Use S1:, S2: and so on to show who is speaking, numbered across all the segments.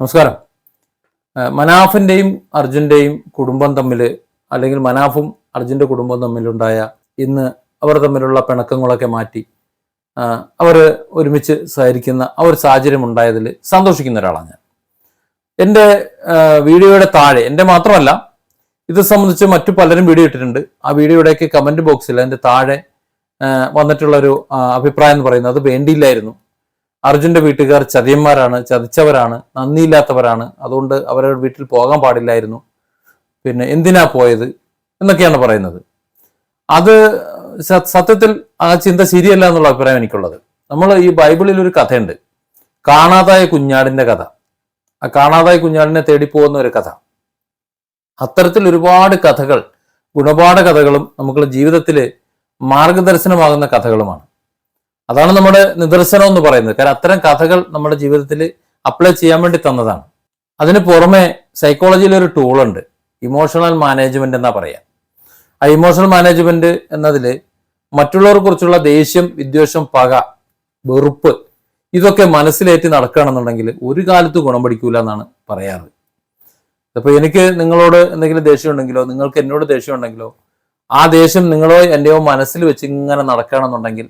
S1: നമസ്കാരം. മനാഫിന്റെയും അർജുന്റെയും കുടുംബം തമ്മിൽ അല്ലെങ്കിൽ മനാഫും അർജുന്റെ കുടുംബം തമ്മിലുണ്ടായ ഇന്ന് അവർ തമ്മിലുള്ള പിണക്കങ്ങളൊക്കെ മാറ്റി അവർ ഒരുമിച്ച് സഹരിക്കുന്ന ആ ഒരു സാഹചര്യം ഉണ്ടായതിൽ സന്തോഷിക്കുന്ന ഒരാളാണ് ഞാൻ. എന്റെ വീഡിയോയുടെ താഴെ എന്റെ മാത്രമല്ല ഇത് സംബന്ധിച്ച് മറ്റു പലരും വീഡിയോ ഇട്ടിട്ടുണ്ട്. ആ വീഡിയോയുടെയൊക്കെ കമന്റ് ബോക്സിൽ അതിന്റെ താഴെ വന്നിട്ടുള്ളൊരു അഭിപ്രായം എന്ന് പറയുന്നത് അത് വേണ്ടിയില്ലായിരുന്നു. അർജുന്റെ വീട്ടുകാർ ചതിയന്മാരാണ് ചതിച്ചവരാണ് നന്ദിയില്ലാത്തവരാണ്. അതുകൊണ്ട് അവരുടെ വീട്ടിൽ പോകാൻ പാടില്ലായിരുന്നു. പിന്നെ എന്തിനാ പോയത് എന്നൊക്കെയാണ് പറയുന്നത്. അത് സത്യത്തിൽ ആ ചിന്ത ശരിയല്ല എന്നുള്ള അഭിപ്രായം എനിക്കുള്ളത്. നമ്മൾ ഈ ബൈബിളിൽ ഒരു കഥയുണ്ട്. കാണാതായ കുഞ്ഞാടിന്റെ കഥ. ആ കാണാതായ കുഞ്ഞാടിനെ തേടി പോകുന്ന ഒരു കഥ. അത്തരത്തിൽ ഒരുപാട് കഥകൾ ഗുണപാഠ കഥകളും നമുക്ക് ജീവിതത്തിൽ മാർഗദർശനമാകുന്ന കഥകളുമാണ്. അതാണ് നമ്മുടെ നിദർശനം എന്ന് പറയുന്നത്. കാരണം അത്തരം കഥകൾ നമ്മുടെ ജീവിതത്തിൽ അപ്ലൈ ചെയ്യാൻ വേണ്ടി തന്നതാണ്. അതിന് പുറമെ സൈക്കോളജിയിൽ ഒരു ടൂൾ ഉണ്ട്. ഇമോഷണൽ മാനേജ്മെന്റ് എന്നാ പറയാ. ആ ഇമോഷണൽ മാനേജ്മെന്റ് എന്നതിൽ മറ്റുള്ളവരെ കുറിച്ചുള്ള ദേഷ്യം വിദ്വേഷം പക വെറുപ്പ് ഇതൊക്കെ മനസ്സിലേറ്റി നടക്കുകയാണെന്നുണ്ടെങ്കിൽ ഒരു കാലത്ത് ഗുണം പഠിക്കൂല എന്നാണ് പറയാറ്. അപ്പൊ എനിക്ക് നിങ്ങളോട് എന്തെങ്കിലും ദേഷ്യം ഉണ്ടെങ്കിലോ നിങ്ങൾക്ക് എന്നോട് ദേഷ്യം ഉണ്ടെങ്കിലോ ആ ദേഷ്യം നിങ്ങളോ എന്റെയോ മനസ്സിൽ വെച്ച് ഇങ്ങനെ നടക്കുകയാണെന്നുണ്ടെങ്കിൽ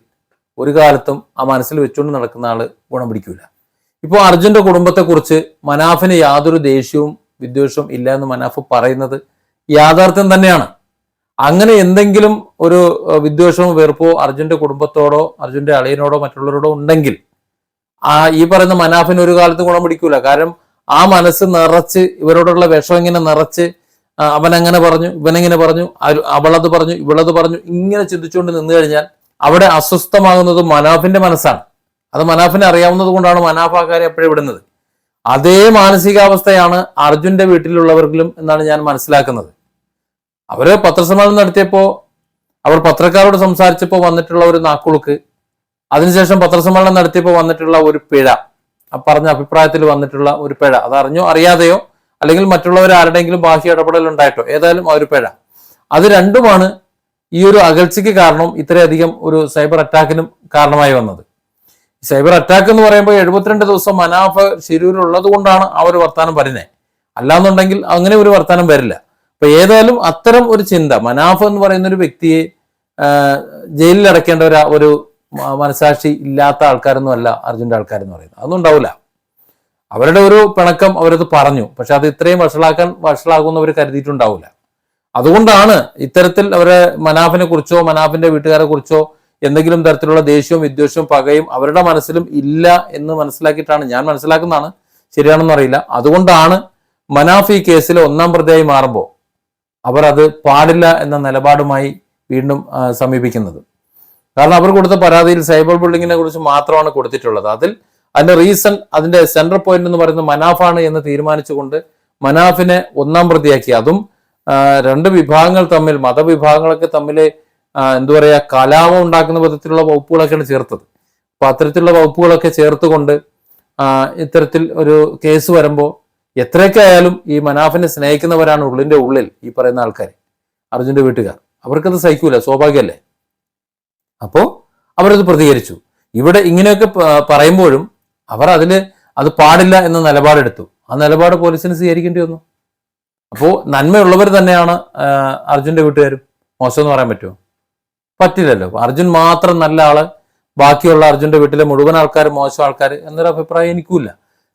S1: ഒരു കാലത്തും ആ മനസ്സിൽ വെച്ചുകൊണ്ട് നടക്കുന്ന ആൾ ഗുണം പിടിക്കൂല. ഇപ്പോൾ അർജുന്റെ കുടുംബത്തെക്കുറിച്ച് മനാഫിന് യാതൊരു ദേഷ്യവും വിദ്വേഷവും ഇല്ല എന്ന് മനാഫ് പറയുന്നത് യാഥാർത്ഥ്യം തന്നെയാണ്. അങ്ങനെ എന്തെങ്കിലും ഒരു വിദ്വേഷവും വെറുപ്പോ അർജുന്റെ കുടുംബത്തോടോ അർജുന്റെ അളിയനോടോ മറ്റുള്ളവരോടോ ഉണ്ടെങ്കിൽ ആ ഈ പറയുന്ന മനാഫിന് ഒരു കാലത്ത് ഗുണം പിടിക്കൂല. കാരണം ആ മനസ്സ് നിറച്ച് ഇവരോടുള്ള വിഷം ഇങ്ങനെ നിറച്ച് അവൻ അങ്ങനെ പറഞ്ഞു ഇവനെങ്ങനെ പറഞ്ഞു അവളത് പറഞ്ഞു ഇവളത് പറഞ്ഞു ഇങ്ങനെ ചിന്തിച്ചുകൊണ്ട് നിന്നു കഴിഞ്ഞാൽ അവിടെ അസ്വസ്ഥമാകുന്നത് മനാഫിന്റെ മനസ്സാണ്. അത് മനാഫിനെ അറിയാവുന്നത് കൊണ്ടാണ് മനാഫ് ആ കാര്യം എപ്പോഴും വിടുന്നത് അതേ മാനസികാവസ്ഥയാണ് അർജുന്റെ വീട്ടിലുള്ളവർക്കും എന്നാണ് ഞാൻ മനസ്സിലാക്കുന്നത്. അവർ പത്രസമ്മേളനം നടത്തിയപ്പോ അവർ പത്രക്കാരോട് സംസാരിച്ചപ്പോൾ വന്നിട്ടുള്ള ഒരു നാക്കുളുക്ക് അതിനുശേഷം പത്രസമ്മേളനം നടത്തിയപ്പോൾ വന്നിട്ടുള്ള ഒരു പിഴ പറഞ്ഞ അഭിപ്രായത്തിൽ വന്നിട്ടുള്ള ഒരു പിഴ. അത് അറിഞ്ഞോ അറിയാതെയോ അല്ലെങ്കിൽ മറ്റുള്ളവർ ആരുടെയെങ്കിലും ബാഹ്യ ഇടപെടൽ ഉണ്ടായിട്ടോ ഏതായാലും ആ ഒരു പിഴ. അത് രണ്ടുമാണ് ഈ ഒരു അകൽച്ചയ്ക്ക് കാരണം ഇത്രയധികം ഒരു സൈബർ അറ്റാക്കിനും കാരണമായി വന്നത്. സൈബർ അറ്റാക്ക് എന്ന് പറയുമ്പോൾ എഴുപത്തിരണ്ട് ദിവസം മനാഫ് ശിരൂരുള്ളത് കൊണ്ടാണ് ആ ഒരു വർത്താനം വരുന്നത് അല്ലാന്നുണ്ടെങ്കിൽ അങ്ങനെ ഒരു വർത്താനം വരില്ല. അപ്പൊ ഏതായാലും അത്തരം ഒരു ചിന്ത മനാഫ് എന്ന് പറയുന്ന ഒരു വ്യക്തിയെ ജയിലിൽ അടക്കേണ്ട ഒരു മനസാക്ഷി ഇല്ലാത്ത ആൾക്കാരൊന്നും അല്ല അർജുന്റെ ആൾക്കാരെന്ന് പറയുന്നത്. അതൊന്നും ഉണ്ടാവില്ല. അവരുടെ ഒരു പിണക്കം അവരത് പറഞ്ഞു. പക്ഷെ അത് ഇത്രയും വഷളാക്കാൻ വഷളാകുന്നവർ കരുതിയിട്ടുണ്ടാവില്ല. അതുകൊണ്ടാണ് ഇത്തരത്തിൽ അവരെ മനാഫിനെ കുറിച്ചോ മനാഫിന്റെ വീട്ടുകാരെ കുറിച്ചോ എന്തെങ്കിലും തരത്തിലുള്ള ദേഷ്യവും വിദ്വേഷവും പകയും അവരുടെ മനസ്സിലും ഇല്ല എന്ന് മനസ്സിലാക്കിയിട്ടാണ് ഞാൻ മനസ്സിലാക്കുന്നതാണ്. ശരിയാണെന്ന് അറിയില്ല. അതുകൊണ്ടാണ് മനാഫ് ഈ കേസിൽ ഒന്നാം പ്രതിയായി മാറുമ്പോൾ അവർ അത് പാടില്ല എന്ന നിലപാടുമായി വീണ്ടും സമീപിക്കുന്നത്. കാരണം അവർ കൊടുത്ത പരാതിയിൽ സൈബർ ബിൽഡിങ്ങിനെ കുറിച്ച് മാത്രമാണ് കൊടുത്തിട്ടുള്ളത്. അതിൽ അതിന്റെ റീസൺ അതിന്റെ സെൻട്രൽ പോയിന്റ് എന്ന് പറയുന്നത് മനാഫാണ് എന്ന് തീരുമാനിച്ചുകൊണ്ട് മനാഫിനെ ഒന്നാം പ്രതിയാക്കി. അതും രണ്ട് വിഭാഗങ്ങൾ തമ്മിൽ മതവിഭാഗങ്ങളൊക്കെ തമ്മിൽ എന്താ പറയുക കലാപം ഉണ്ടാക്കുന്ന വിധത്തിലുള്ള വകുപ്പുകളൊക്കെയാണ് ചേർത്തത്. അപ്പൊ അത്തരത്തിലുള്ള വകുപ്പുകളൊക്കെ ചേർത്തുകൊണ്ട് ഇത്തരത്തിൽ ഒരു കേസ് വരുമ്പോൾ എത്രയൊക്കെ ആയാലും ഈ മനാഫിനെ സ്നേഹിക്കുന്നവരാണ് ഉള്ളിന്റെ ഉള്ളിൽ ഈ പറയുന്ന ആൾക്കാർ അർജുന്റെ വീട്ടുകാർ. അവർക്കത് സഹിക്കൂല സ്വാഭാവികമല്ലേ അപ്പോൾ അവരത് പ്രതികരിച്ചു. ഇവിടെ ഇങ്ങനെയൊക്കെ പറയുമ്പോഴും അവർ അതിൽ അത് പാടില്ല എന്ന നിലപാടെടുത്തു. ആ നിലപാട് പോലീസിന് സ്വീകരിക്കേണ്ടി വന്നു. അപ്പോൾ നന്മയുള്ളവർ തന്നെയാണ് അർജുന്റെ വീട്ടുകാരും. മോശം എന്ന് പറയാൻ പറ്റുമോ? പറ്റില്ലല്ലോ. അർജുൻ മാത്രം നല്ല ആൾ ബാക്കിയുള്ള അർജുന്റെ വീട്ടിലെ മുഴുവൻ ആൾക്കാർ മോശം ആൾക്കാർ എന്നൊരു അഭിപ്രായം എനിക്കുമില്ല.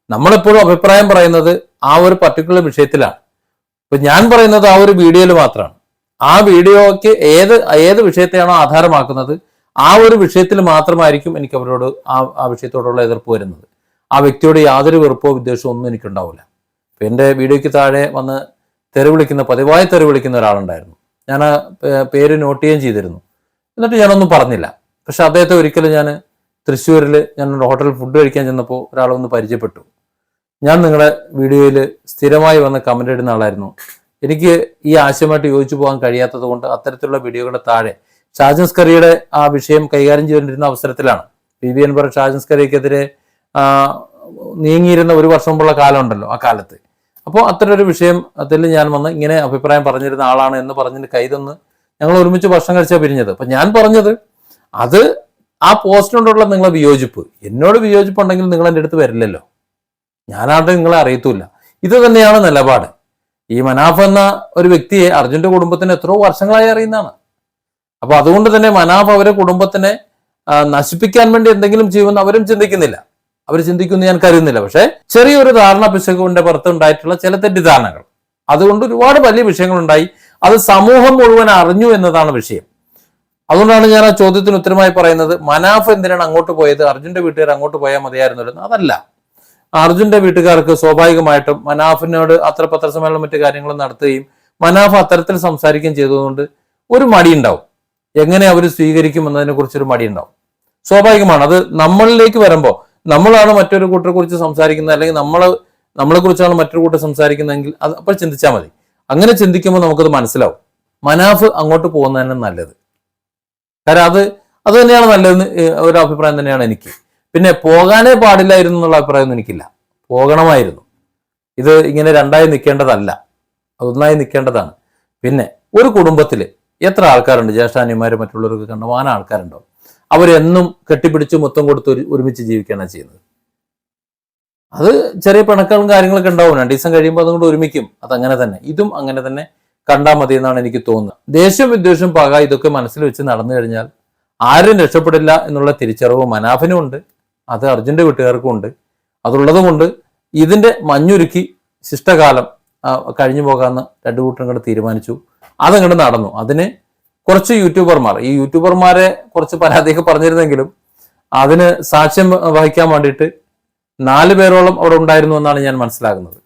S1: നമ്മളെപ്പോഴും അഭിപ്രായം പറയുന്നത് ആ ഒരു പർട്ടിക്കുലർ വിഷയത്തിലാണ്. ഇപ്പൊ ഞാൻ പറയുന്നത് ആ ഒരു വീഡിയോയിൽ മാത്രമാണ്. ആ വീഡിയോയ്ക്ക് ഏത് ഏത് വിഷയത്തെയാണോ ആധാരമാക്കുന്നത് ആ ഒരു വിഷയത്തിൽ മാത്രമായിരിക്കും എനിക്ക് അവരോട് ആ ആ വിഷയത്തോടുള്ള എതിർപ്പ് വരുന്നത്. ആ വ്യക്തിയോട് യാതൊരു വെറുപ്പോ വിദ്വേഷമോ ഒന്നും എനിക്കുണ്ടാവില്ല. എന്റെ വീഡിയോയ്ക്ക് താഴെ വന്ന് തെറി വിളിക്കുന്ന പതിവായി തെറി വിളിക്കുന്ന ഒരാളുണ്ടായിരുന്നു. ഞാൻ പേര് നോട്ട് ചെയ്യുകയും ചെയ്തിരുന്നു. എന്നിട്ട് ഞാനൊന്നും പറഞ്ഞില്ല. പക്ഷെ അദ്ദേഹത്തെ ഒരിക്കലും ഞാൻ തൃശ്ശൂരിൽ ഞാൻ ഹോട്ടൽ ഫുഡ് കഴിക്കാൻ ചെന്നപ്പോൾ ഒരാൾ വന്ന് പരിചയപ്പെട്ടു. ഞാൻ നിങ്ങളെ വീഡിയോയിൽ സ്ഥിരമായി വന്ന് കമന്റ് ഇടുന്ന ആളായിരുന്നു. എനിക്ക് ഈ ആശയമായിട്ട് യോജിച്ചു പോകാൻ കഴിയാത്തത് കൊണ്ട് അത്തരത്തിലുള്ള വീഡിയോകളുടെ താഴെ ഷാജൻസ് കറിയുടെ ആ വിഷയം കൈകാര്യം ചെയ്തുകൊണ്ടിരുന്ന അവസരത്തിലാണ്. പി. വി. എൻ ഷാജൻ ഷാജൻസ് കറിക്കെതിരെ നീങ്ങിയിരുന്ന ഒരു വർഷം മുമ്പുള്ള കാലമുണ്ടല്ലോ ആ കാലത്ത്. അപ്പോൾ വിഷയം അതിൽ ഞാൻ വന്ന് ഇങ്ങനെ അഭിപ്രായം പറഞ്ഞിരുന്ന ആളാണ് എന്ന് പറഞ്ഞിട്ട് കൈതൊന്ന് ഞങ്ങൾ ഒരുമിച്ച് ഭക്ഷണം കഴിച്ചാൽ പിരിഞ്ഞത്. അപ്പം ഞാൻ പറഞ്ഞത് അത് ആ പോസ്റ്റിനോടുള്ള നിങ്ങളെ വിയോജിപ്പ്. എന്നോട് വിയോജിപ്പുണ്ടെങ്കിൽ നിങ്ങൾ എന്റെ അടുത്ത് വരില്ലല്ലോ. ഞാനാണ്ട് നിങ്ങളെ അറിയത്തുമില്ല. ഇത് തന്നെയാണ് നിലപാട്. ഈ മനാഫ് എന്ന ഒരു വ്യക്തിയെ അർജുന്റെ കുടുംബത്തിന് എത്രയോ വർഷങ്ങളായി അറിയുന്നതാണ്. അപ്പോൾ അതുകൊണ്ട് തന്നെ മനാഫ് അവരെ കുടുംബത്തിനെ നശിപ്പിക്കാൻ വേണ്ടി എന്തെങ്കിലും ചെയ്യുമെന്ന് അവരും ചിന്തിക്കുന്നില്ല. അവർ ചിന്തിക്കുന്ന ഞാൻ കരുതുന്നില്ല. പക്ഷേ ചെറിയൊരു ധാരണ പിശകുവിന്റെ പുറത്ത് ഉണ്ടായിട്ടുള്ള ചില തെറ്റിദ്ധാരണകൾ. അതുകൊണ്ട് ഒരുപാട് വലിയ വിഷയങ്ങളുണ്ടായി. അത് സമൂഹം മുഴുവൻ അറിഞ്ഞു എന്നതാണ് വിഷയം. അതുകൊണ്ടാണ് ഞാൻ ആ ചോദ്യത്തിന് ഉത്തരമായി പറയുന്നത് മനാഫ് എന്തിനാണ് അങ്ങോട്ട് പോയത്? അർജുന്റെ വീട്ടുകാർ അങ്ങോട്ട് പോയാൽ മതിയായിരുന്നല്ലോ അതല്ല. അർജുന്റെ വീട്ടുകാർക്ക് സ്വാഭാവികമായിട്ടും മനാഫിനോട് അത്ര പത്രസമ്മേളനം മറ്റു കാര്യങ്ങളും നടത്തുകയും മനാഫ് അത്തരത്തിൽ സംസാരിക്കുകയും ചെയ്തതുകൊണ്ട് ഒരു മടി ഉണ്ടാവും എങ്ങനെ അവർ സ്വീകരിക്കും എന്നതിനെ കുറിച്ചൊരു മടി ഉണ്ടാവും സ്വാഭാവികമാണ്. അത് നമ്മളിലേക്ക് വരുമ്പോൾ നമ്മളാണ് മറ്റൊരു കൂട്ടരെ കുറിച്ച് സംസാരിക്കുന്നത് അല്ലെങ്കിൽ നമ്മൾ നമ്മളെ കുറിച്ചാണ് മറ്റൊരു കൂട്ടർ സംസാരിക്കുന്നതെങ്കിൽ അത് അപ്പോൾ ചിന്തിച്ചാൽ മതി. അങ്ങനെ ചിന്തിക്കുമ്പോൾ നമുക്കത് മനസ്സിലാവും. മനാഫ് അങ്ങോട്ട് പോകുന്നതന്നെ നല്ലത്. കാരണം അത് അത് തന്നെയാണ് നല്ലതെന്ന് ഒരു അഭിപ്രായം തന്നെയാണ് എനിക്ക്. പിന്നെ പോകാനേ പാടില്ലായിരുന്നു എന്നുള്ള അഭിപ്രായമൊന്നും എനിക്കില്ല. പോകണമായിരുന്നു. ഇത് ഇങ്ങനെ രണ്ടായി നിൽക്കേണ്ടതല്ല. ഒന്നായി നിൽക്കേണ്ടതാണ്. പിന്നെ ഒരു കുടുംബത്തിൽ എത്ര ആൾക്കാരുണ്ട്? ജ്യേഷ്ഠാനിമാരും മറ്റുള്ളവർക്ക് കണ്ടമാനം ആൾക്കാരുണ്ടോ? അവരെന്നും കെട്ടിപ്പിടിച്ച് മൊത്തം കൊടുത്ത് ഒരു- ഒരുമിച്ച് ജീവിക്കുകയാണ് ചെയ്യുന്നത്. അത് ചെറിയ പിണക്കളും കാര്യങ്ങളൊക്കെ ഉണ്ടാവും. രണ്ടു ദിവസം കഴിയുമ്പോൾ അതുകൊണ്ട് ഒരുമിക്കും. അതങ്ങനെ തന്നെ. ഇതും അങ്ങനെ തന്നെ കണ്ടാൽ മതി എന്നാണ് എനിക്ക് തോന്നുന്നത്. ദേഷ്യം വിദ്വേഷം പക ഇതൊക്കെ മനസ്സിൽ വെച്ച് നടന്നു കഴിഞ്ഞാൽ ആരും രക്ഷപ്പെടില്ല എന്നുള്ള തിരിച്ചറിവ് മനാഫിനും ഉണ്ട്. അത് അർജുന്റെ വീട്ടുകാർക്കും ഉണ്ട്. അതുള്ളത് കൊണ്ട് ഇതിന്റെ മഞ്ഞുരുക്കി ശിഷ്ടകാലം കഴിഞ്ഞു പോകാമെന്ന് രണ്ടു കൂട്ടരും കൂടെ തീരുമാനിച്ചു. അതങ്ങോട്ട് നടന്നു. അതിന് കുറച്ച് യൂട്യൂബർമാർ ഈ യൂട്യൂബർമാരെ കുറച്ച് പരാതിയൊക്കെ പറഞ്ഞിരുന്നെങ്കിലും അതിന് സാക്ഷ്യം വഹിക്കാൻ വേണ്ടിയിട്ട് നാല് പേരോളം അവിടെ ഉണ്ടായിരുന്നു എന്നാണ് ഞാൻ മനസ്സിലാകുന്നത്.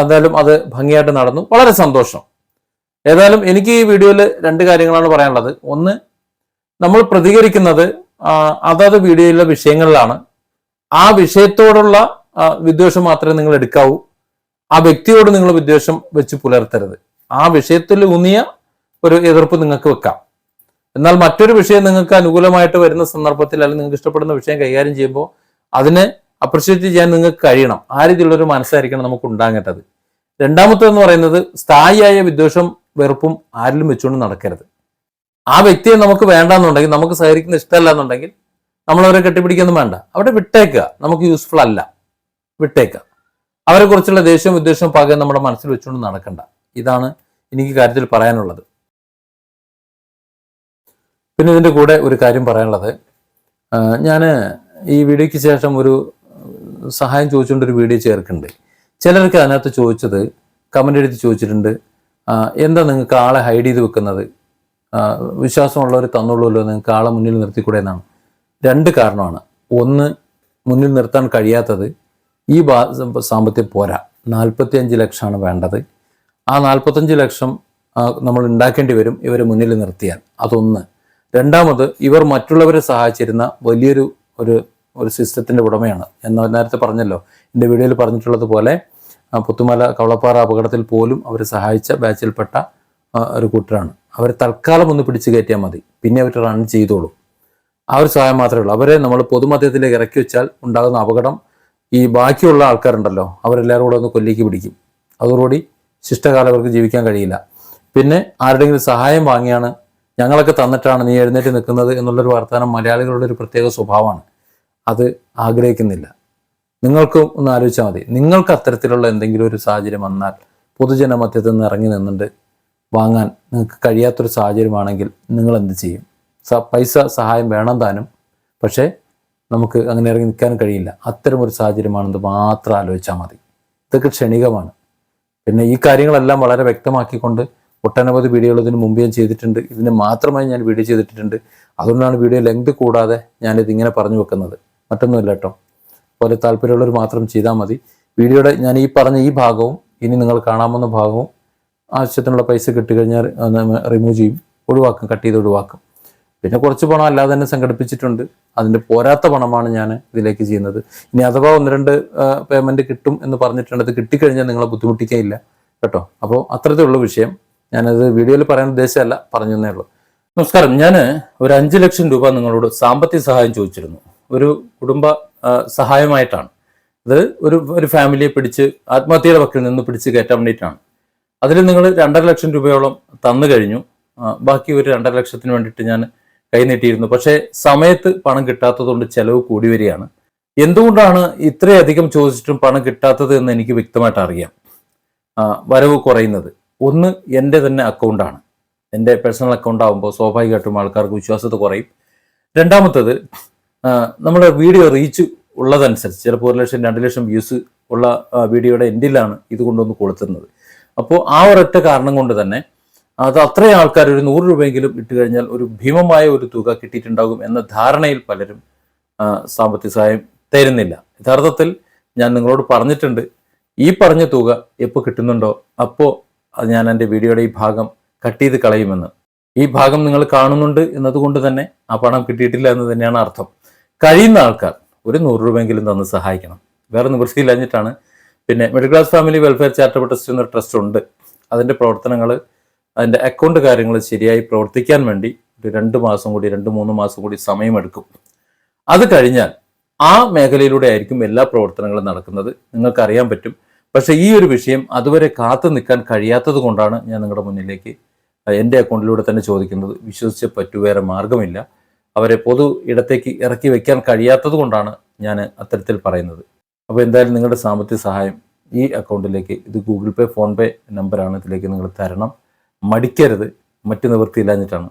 S1: എന്തായാലും അത് ഭംഗിയായിട്ട് നടന്നു. വളരെ സന്തോഷം. ഏതായാലും എനിക്ക് ഈ വീഡിയോയിൽ രണ്ട് കാര്യങ്ങളാണ് പറയാനുള്ളത്. ഒന്ന് നമ്മൾ പ്രതികരിക്കുന്നത് അതാത് വീഡിയോയിലെ വിഷയങ്ങളിലാണ്. ആ വിഷയത്തോടുള്ള വിദ്വേഷം മാത്രമേ നിങ്ങൾ എടുക്കാവൂ. ആ വ്യക്തിയോട് നിങ്ങൾ വിദ്വേഷം വെച്ച് പുലർത്തരുത്. ആ വിഷയത്തിൽ ഊന്നിയ ഒരു എതിർപ്പ് നിങ്ങൾക്ക് വെക്കാം. എന്നാൽ മറ്റൊരു വിഷയം നിങ്ങൾക്ക് അനുകൂലമായിട്ട് വരുന്ന സന്ദർഭത്തിൽ അല്ലെങ്കിൽ നിങ്ങൾക്ക് ഇഷ്ടപ്പെടുന്ന വിഷയം കൈകാര്യം ചെയ്യുമ്പോൾ അതിനെ അപ്രിഷ്യേറ്റ് ചെയ്യാൻ നിങ്ങൾക്ക് കഴിയണം. ആ രീതിയിലുള്ള ഒരു മനസ്സായിരിക്കണം നമുക്ക് ഉണ്ടാകേണ്ടത്. രണ്ടാമത്തെന്ന് പറയുന്നത് സ്ഥായിയായ വിദ്വേഷം വെറുപ്പും ആരിലും വെച്ചുകൊണ്ട് നടക്കരുത്. ആ വ്യക്തിയെ നമുക്ക് വേണ്ടാന്നുണ്ടെങ്കിൽ നമുക്ക് സഹകരിക്കുന്ന ഇഷ്ടമല്ല എന്നുണ്ടെങ്കിൽ നമ്മൾ അവരെ കെട്ടിപ്പിടിക്കൊന്നും വേണ്ട. അവിടെ വിട്ടേക്കുക. നമുക്ക് യൂസ്ഫുൾ അല്ല. വിട്ടേക്കുക. അവരെക്കുറിച്ചുള്ള ദേഷ്യവും വിദ്വേഷവും പകരം നമ്മുടെ മനസ്സിൽ വെച്ചുകൊണ്ട് നടക്കണ്ട. ഇതാണ് എനിക്ക് കാര്യത്തിൽ പറയാനുള്ളത്. പിന്നെ ഇതിന്റെ കൂടെ ഒരു കാര്യം പറയാനുള്ളത്. ഞാൻ ഈ വീഡിയോയ്ക്ക് ശേഷം ഒരു സഹായം ചോദിച്ചുകൊണ്ട് ഒരു വീഡിയോ ചേർക്കുന്നുണ്ട്. ചിലർക്ക് അതിനകത്ത് ചോദിച്ചത് കമന്റ് എടുത്ത് ചോദിച്ചിട്ടുണ്ട്. എന്താ നിങ്ങൾക്ക് ആളെ ഹൈഡ് ചെയ്ത് വെക്കുന്നത്? വിശ്വാസമുള്ളവർ തന്നുള്ളൂല്ലോ നിങ്ങൾക്ക് ആളെ മുന്നിൽ നിർത്തിക്കൂടെ എന്നാണ്. രണ്ട് കാരണമാണ്. ഒന്ന് മുന്നിൽ നിർത്താൻ കഴിയാത്തത് ഈ ബാ സാമ്പത്തിക പോരാ. നാൽപ്പത്തി അഞ്ച് ലക്ഷമാണ് വേണ്ടത്. ആ നാൽപ്പത്തഞ്ച് ലക്ഷം നമ്മൾ ഉണ്ടാക്കേണ്ടി വരും ഇവരെ മുന്നിൽ നിർത്തിയാൽ. അതൊന്ന്. രണ്ടാമത് ഇവർ മറ്റുള്ളവരെ സഹായിച്ചിരുന്ന വലിയൊരു ഒരു ഒരു സിസ്റ്റത്തിന്റെ ഉടമയാണ്. എന്ന് നേരത്തെ പറഞ്ഞല്ലോ എന്റെ വീഡിയോയിൽ പറഞ്ഞിട്ടുള്ളത് പോലെ പുത്തുമല കവളപ്പാറ അപകടത്തിൽ പോലും അവർ സഹായിച്ച ബാച്ചിൽപ്പെട്ട ഒരു കൂട്ടരാണ്. അവർ തൽക്കാലം ഒന്ന് പിടിച്ചു കയറ്റിയാൽ മതി. പിന്നെ അവർ റൺ ചെയ്തോളൂ. ആ ഒരു സഹായം മാത്രമേ ഉള്ളൂ. അവരെ നമ്മൾ പൊതുമധ്യത്തിലേക്ക് ഇറക്കി വെച്ചാൽ ഉണ്ടാകുന്ന അപകടം ഈ ബാക്കിയുള്ള ആൾക്കാരുണ്ടല്ലോ അവരെല്ലാവരും കൂടെ ഒന്ന് കൊല്ലേക്ക് പിടിക്കും. അതോടുകൂടി ശിഷ്ടകാലം അവർക്ക് ജീവിക്കാൻ കഴിയില്ല. പിന്നെ ആരുടെങ്കിലും സഹായം വാങ്ങിയാണ് ഞങ്ങളൊക്കെ തന്നിട്ടാണ് നീ എഴുന്നേറ്റ് നിൽക്കുന്നത് എന്നുള്ളൊരു വർത്തമാനം മലയാളികളുടെ ഒരു പ്രത്യേക സ്വഭാവമാണ്. അത് ആഗ്രഹിക്കുന്നില്ല. നിങ്ങൾക്കും ഒന്ന് ആലോചിച്ചാൽ മതി. നിങ്ങൾക്ക് അത്തരത്തിലുള്ള എന്തെങ്കിലും ഒരു സാഹചര്യം വന്നാൽ പൊതുജന മധ്യത്തിൽ നിന്ന് ഇറങ്ങി നിന്നുണ്ട് വാങ്ങാൻ നിങ്ങൾക്ക് കഴിയാത്തൊരു സാഹചര്യമാണെങ്കിൽ നിങ്ങൾ എന്ത് ചെയ്യും? സ പൈസ സഹായം വേണം താനും. പക്ഷേ നമുക്ക് അങ്ങനെ ഇറങ്ങി നിൽക്കാൻ കഴിയില്ല. അത്തരം ഒരു സാഹചര്യമാണെന്ന് മാത്രം ആലോചിച്ചാൽ മതി. ഇതൊക്കെ ക്ഷണികമാണ്. പിന്നെ ഈ കാര്യങ്ങളെല്ലാം വളരെ വ്യക്തമാക്കിക്കൊണ്ട് ഒട്ടനവധി വീഡിയോകൾ ഇതിന് മുമ്പ് ഞാൻ ചെയ്തിട്ടുണ്ട്. ഇതിന് മാത്രമായി ഞാൻ വീഡിയോ ചെയ്തിട്ടുണ്ട് അതുകൊണ്ടാണ് വീഡിയോ ലെങ്ത് കൂടാതെ ഞാനിത് ഇങ്ങനെ പറഞ്ഞു വെക്കുന്നത്. മറ്റൊന്നുമില്ല കേട്ടോ. പോലെ താല്പര്യമുള്ളവർ മാത്രം ചെയ്താൽ മതി. വീഡിയോയുടെ ഞാൻ ഈ പറഞ്ഞ ഈ ഭാഗവും ഇനി നിങ്ങൾ കാണാമെന്ന ഭാഗവും ആവശ്യത്തിനുള്ള പൈസ കിട്ടിക്കഴിഞ്ഞാൽ റിമൂവ് ചെയ്യും. ഒഴിവാക്കും. കട്ട് ചെയ്ത് ഒഴിവാക്കും. പിന്നെ കുറച്ച് പണം അല്ലാതെ തന്നെ സംഘടിപ്പിച്ചിട്ടുണ്ട്. അതിന്റെ പോരാത്ത പണമാണ് ഞാൻ ഇതിലേക്ക് ചെയ്യുന്നത്. ഇനി അഥവാ ഒന്ന് രണ്ട് പേയ്മെന്റ് കിട്ടും എന്ന് പറഞ്ഞിട്ടുണ്ട് അത് കിട്ടിക്കഴിഞ്ഞാൽ നിങ്ങളെ ബുദ്ധിമുട്ടിക്കുകയില്ല കേട്ടോ. അപ്പോൾ അത്രത്തിലുള്ള വിഷയം. ഞാനത് വീഡിയോയിൽ പറയാൻ ഉദ്ദേശമല്ല പറഞ്ഞു ഉള്ളൂ. നമസ്കാരം. ഞാൻ ഒരു അഞ്ച് ലക്ഷം രൂപ നിങ്ങളോട് സാമ്പത്തിക സഹായം ചോദിച്ചിരുന്നു. ഒരു കുടുംബ സഹായമായിട്ടാണ്. അത് ഒരു ഒരു ഫാമിലിയെ പിടിച്ച് ആത്മഹത്യയുടെ വക്കിൽ നിന്ന് പിടിച്ച് കയറ്റാൻ വേണ്ടിയിട്ടാണ്. അതിൽ നിങ്ങൾ രണ്ടര ലക്ഷം രൂപയോളം തന്നു കഴിഞ്ഞു. ബാക്കി ഒരു രണ്ടര ലക്ഷത്തിന് വേണ്ടിയിട്ട് ഞാൻ കൈനീട്ടിയിരുന്നു പക്ഷേ സമയത്ത് പണം കിട്ടാത്തതുകൊണ്ട് ചെലവ് കൂടി വരികയാണ്. എന്തുകൊണ്ടാണ് ഇത്രയധികം ചോദിച്ചിട്ടും പണം കിട്ടാത്തത് എന്ന് എനിക്ക് വ്യക്തമായിട്ട് അറിയാം. വരവ് കുറയുന്നത്. ഒന്ന് എന്റെ തന്നെ അക്കൗണ്ടാണ് എന്റെ പേഴ്സണൽ അക്കൗണ്ട് ആകുമ്പോൾ സ്വാഭാവികമായിട്ടും ആൾക്കാർക്ക് വിശ്വാസത കുറയും. രണ്ടാമത്തത് നമ്മുടെ വീഡിയോ റീച്ച് ഉള്ളതനുസരിച്ച് ചിലപ്പോൾ ഒരു ലക്ഷം രണ്ട് ലക്ഷം വ്യൂസ് ഉള്ള വീഡിയോയുടെ എൻഡിലാണ് ഇത് കൊണ്ടുവന്ന് കൊളുത്തുന്നത് അപ്പോൾ ആ ഒരൊറ്റ കാരണം കൊണ്ട് തന്നെ അത് അത്രയും ആൾക്കാർ ഒരു നൂറ് രൂപയെങ്കിലും ഇട്ട് കഴിഞ്ഞാൽ ഒരു ഭീമമായ ഒരു തുക കിട്ടിയിട്ടുണ്ടാകും എന്ന ധാരണയിൽ പലരും സാമ്പത്തിക സഹായം തരുന്നില്ല. യഥാർത്ഥത്തിൽ ഞാൻ നിങ്ങളോട് പറഞ്ഞിട്ടുണ്ട് ഈ പറഞ്ഞ തുക എപ്പോൾ കിട്ടുന്നുണ്ടോ? അപ്പോൾ ഞാൻ എന്റെ വീഡിയോയുടെ ഈ ഭാഗം കട്ട് ചെയ്ത് കളയുമെന്ന്. ഈ ഭാഗം നിങ്ങൾ കാണുന്നുണ്ട് എന്നതുകൊണ്ട് തന്നെ ആ പണം കിട്ടിയിട്ടില്ല എന്ന് തന്നെയാണ് അർത്ഥം. കഴിയുന്ന ആൾക്കാർ ഒരു നൂറ് രൂപയെങ്കിലും തന്ന് സഹായിക്കണം. വേറെ നിവൃത്തിയില്ലാഞ്ഞിട്ടാണ് പിന്നെ middle class family welfare charitable trust എന്നൊരു ട്രസ്റ്റ് ഉണ്ട്. അതിന്റെ പ്രവർത്തനങ്ങൾ അതിന്റെ അക്കൗണ്ട് കാര്യങ്ങൾ ശരിയായി പ്രവർത്തിക്കാൻ വേണ്ടി ഒരു രണ്ട് മാസം കൂടി രണ്ട് മൂന്ന് മാസം കൂടി സമയമെടുക്കും. അത് കഴിഞ്ഞാൽ ആ മേഖലയിലൂടെ ആയിരിക്കും എല്ലാ പ്രവർത്തനങ്ങളും നടക്കുന്നത്. നിങ്ങൾക്കറിയാൻ പറ്റും. പക്ഷെ ഈ ഒരു വിഷയം അതുവരെ കാത്തു നിൽക്കാൻ കഴിയാത്തത് കൊണ്ടാണ് ഞാൻ നിങ്ങളുടെ മുന്നിലേക്ക് എന്റെ അക്കൗണ്ടിലൂടെ തന്നെ ചോദിക്കുന്നത്. വിശ്വസിച്ച് പറ്റു വേറെ മാർഗമില്ല. അവരെ പൊതു ഇടത്തേക്ക് ഇറക്കി വെക്കാൻ കഴിയാത്തത് കൊണ്ടാണ് ഞാൻ അത്തരത്തിൽ പറയുന്നത്. അപ്പോൾ എന്തായാലും നിങ്ങളുടെ സാമ്പത്തിക സഹായം ഈ അക്കൗണ്ടിലേക്ക് ഇത് ഗൂഗിൾ പേ ഫോൺ പേ നമ്പറാണ് ഇതിലേക്ക് നിങ്ങൾ തരണം. മടിക്കരുത്. മറ്റു നിവൃത്തിയില്ലാഞ്ഞിട്ടാണ്.